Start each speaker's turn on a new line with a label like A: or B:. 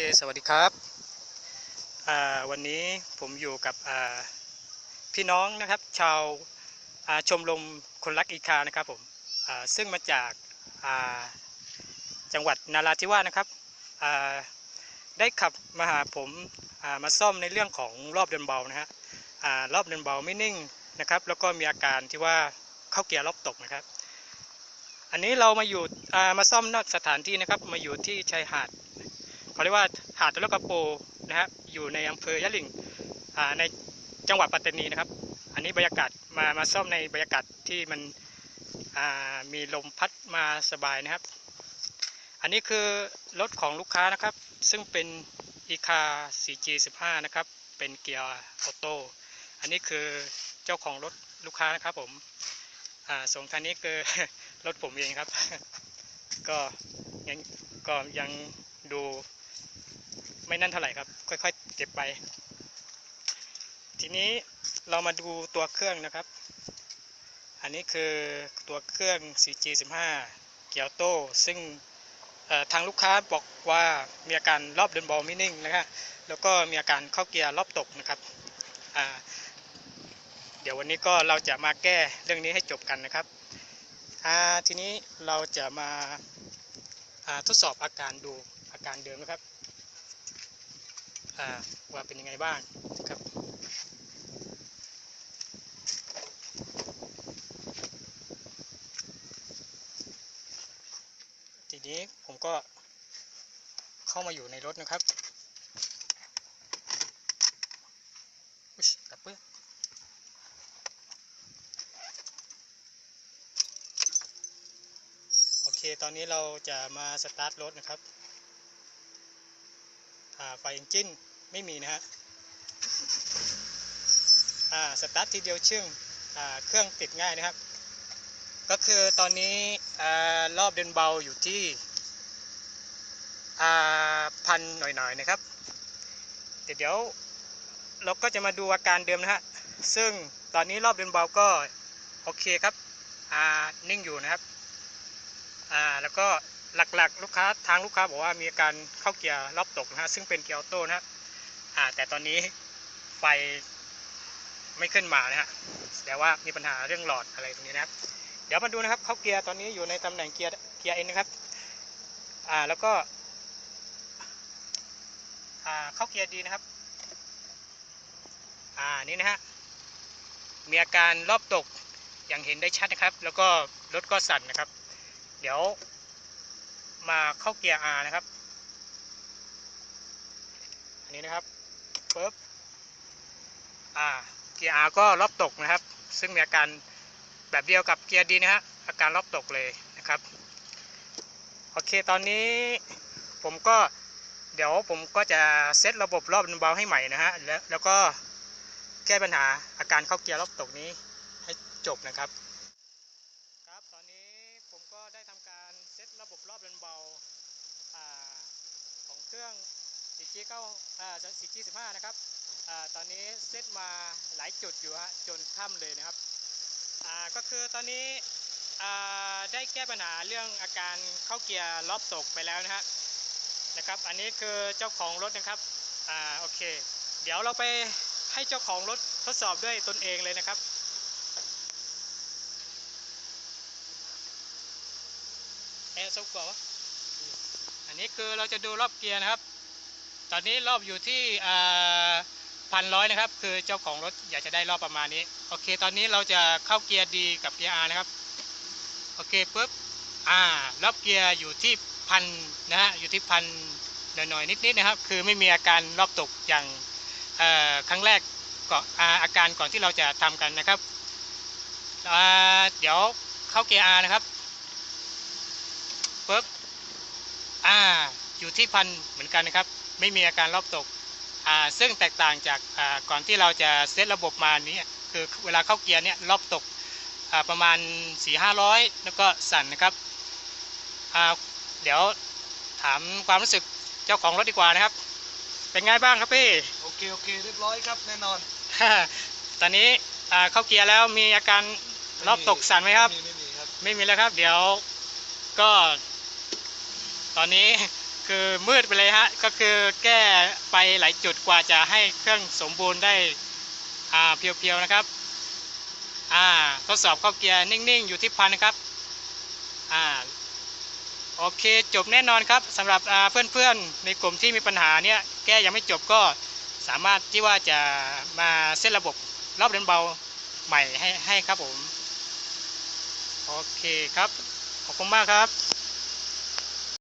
A: สวัสดีครับวันนี้ผมอยู่กับพี่น้องนะครับ ชาวาชมรมคนรักอีคานะครับผมซึ่งมาจากาจังหวัดนาราธิวาสนะครับได้ขับมาหาผมามาซ่อมในเรื่องของรอบเดินเบานะฮะรอบเดินเบาไม่นิ่งนะครับ แล้วก็มีอาการที่ว่าเข้าเกียร์รอบตกนะครับอันนี้เรามาอยู่มาซ่อมนอกสถานที่นะครับ มาอยู่ที่ชายหาด เขาเรียกว่าหาดตะลุกกระโปนะฮะอยู่ในอำเภอยะหลิงในจังหวัดปัตตานีนะครับ อันนี้บรรยากาศมามาซ่อมในบรรยากาศที่มันมีลมพัดมาสบายนะครับ อันนี้คือรถของลูกค้านะครับ ซึ่งเป็นอีคา 4G15 นะครับ เป็นเกียร์ออโต้อันนี้คือเจ้าของรถลูกค้านะครับผมส่วนคันนี้คือรถผมเองครับ ก็ยังก็ยังดู ไม่นั่นเท่าไหร่ครับ ค่อย ๆ เก็บไป ทีนี้เรามาดูตัวเครื่องนะครับ อันนี้คือตัวเครื่อง 4G15 เกียวโตซึ่งทางลูกค้าบอกว่ามีอาการรอบเดินบอลไม่นิ่งนะฮะแล้วก็มีอาการเข้าเกียร์รอบตกนะครับเดี๋ยววันนี้ก็เราจะมาแก้เรื่องนี้ให้จบกันนะครับทีนี้เราจะมาทดสอบอาการดูอาการเดิมนะครับ ว่าเป็นยังไงบ้างครับทีนี้ผมก็เข้ามาอยู่ในรถนะครับอุ๊ยดับเบิ้ลโอเค ตอนนี้เราจะมาสตาร์ทรถนะครับอ่าไฟเอนจิน ไม่มีนะฮะอ่าสตาร์ททีเดียวชึ่งอ่าเครื่องติดง่ายนะครับ ก็คือตอนนี้อารอบเดินเบาอยู่ที่พันหน่อยๆนะครับเดี๋ยวเดี๋ยวเราก็จะมาดูอาการเดิมนะฮะซึ่งตอนนี้รอบเดินเบาก็โอเคครับอ่านิ่งอยู่นะครับอ่าแล้วก็หลักๆ ลูกค้าทางลูกค้าบอกว่ามีอาการเข้าเกียร์รอบตกนะฮะซึ่งเป็นเกียร์ออโต้นะฮะ อ่า แต่ตอนนี้ไฟไม่ขึ้นมานะฮะแต่ว่ามีปัญหาเรื่องหลอดอะไรตรงนี้นะครับ เดี๋ยวมาดูนะครับเข้าเกียร์ตอนนี้อยู่ในตำแหน่งเกียร์เกียร์เอ็นนะครับ อ่าแล้วก็อ่าเข้าเกียร์ดีนะครับ อ่านี่นะฮะมีอาการรอบตกอย่างเห็นได้ชัดนะครับ แล้วก็รถก็สั่นนะครับ เดี๋ยวมาเข้าเกียร์ R นะครับ อันนี้นะครับ ปึ๊บอ่าเกียร์ R ก็รอบตกนะครับ ซึ่งมีอาการแบบเดียวกับเกียร์ดีนะฮะอาการรอบตกเลยนะครับโอเคตอนนี้ผมก็เดี๋ยวผมก็จะเซตระบบรอบเบาให้ใหม่นะฮะแล้วแล้วก็แก้ปัญหาอาการเข้าเกียร์รอบตกนี้ให้จบนะครับครับตอนนี้ผมก็ได้ทำการเซตระบบรอบเบาของเครื่อง 4G 9อ่า 4G 15นะครับอ่าตอนนี้เซตมาหลายจุดอยู่ฮะจนค่ำเลยนะครับอ่าก็คือตอนนี้อ่าได้แก้ปัญหาเรื่องอาการเข้าเกียร์รอบตกไปแล้วนะฮะนะครับ อันนี้คือเจ้าของรถนะครับอ่าโอเค เดี๋ยวเราไปให้เจ้าของรถทดสอบด้วยตนเองเลยนะครับเอ๊ะซุปก่อนวะอันนี้คือเราจะดูรอบเกียร์นะครับ ตอนนี้รอบอยู่ที่พันร้อยนะครับ คือเจ้าของรถอยากจะได้รอบประมาณนี้ โอเค ตอนนี้เราจะเข้าเกียร์ดีกับเกียร์ R นะครับ โอเคปุ๊บ อ่ารอบเกียร์อยู่ที่พันนะฮะ อยู่ที่พันหน่อยๆนิดๆนะครับ คือไม่มีอาการรอบตกอย่างครั้งแรกก่อนอาการก่อนที่เราจะทำกันนะครับ เดี๋ยวเข้าเกียร์ R นะครับปุ๊บ อยู่ที่พันเหมือนกันนะครับ ไม่มีอาการรอบตกอ่าซึ่งแตกต่างจากอ่าก่อนที่เราจะเซตระบบมานี้คือเวลาเข้าเกียร์เนี่ยรอบตกอ่าประมาณ 4 5 0 0 แล้วก็สั่นนะครับอ่าเดี๋ยวถามความรู้สึกเจ้าของรถดีกว่านะครับ เป็นไงบ้างครับพี่
B: โอเค โอเค เรียบร้อยครับ แน่นอน
A: ตอนนี้อ่าเข้าเกียร์แล้วมีอาการรอบตกสั่นไหมครับ
B: ไม่มีไม่มีครับ
A: ไม่มีแล้วครับ เดี๋ยวก็ ตอนนี้ คือมืดไปเลยฮะก็คือแก้ไปหลายจุดกว่าจะให้เครื่องสมบูรณ์ได้อ่าเพียวๆนะครับอ่าทดสอบเข้าเกียร์นิ่งๆ อยู่ที่พันนะครับอ่าโอเคจบแน่นอนครับสำหรับเพื่อนๆ ในกลุ่มที่มีปัญหาเนี่ยแก้ยังไม่จบก็สามารถที่ว่าจะมาเซตระบบรอบเดินเบาใหม่ให้ให้ครับผม โอเคครับ ขอบคุณมากครับ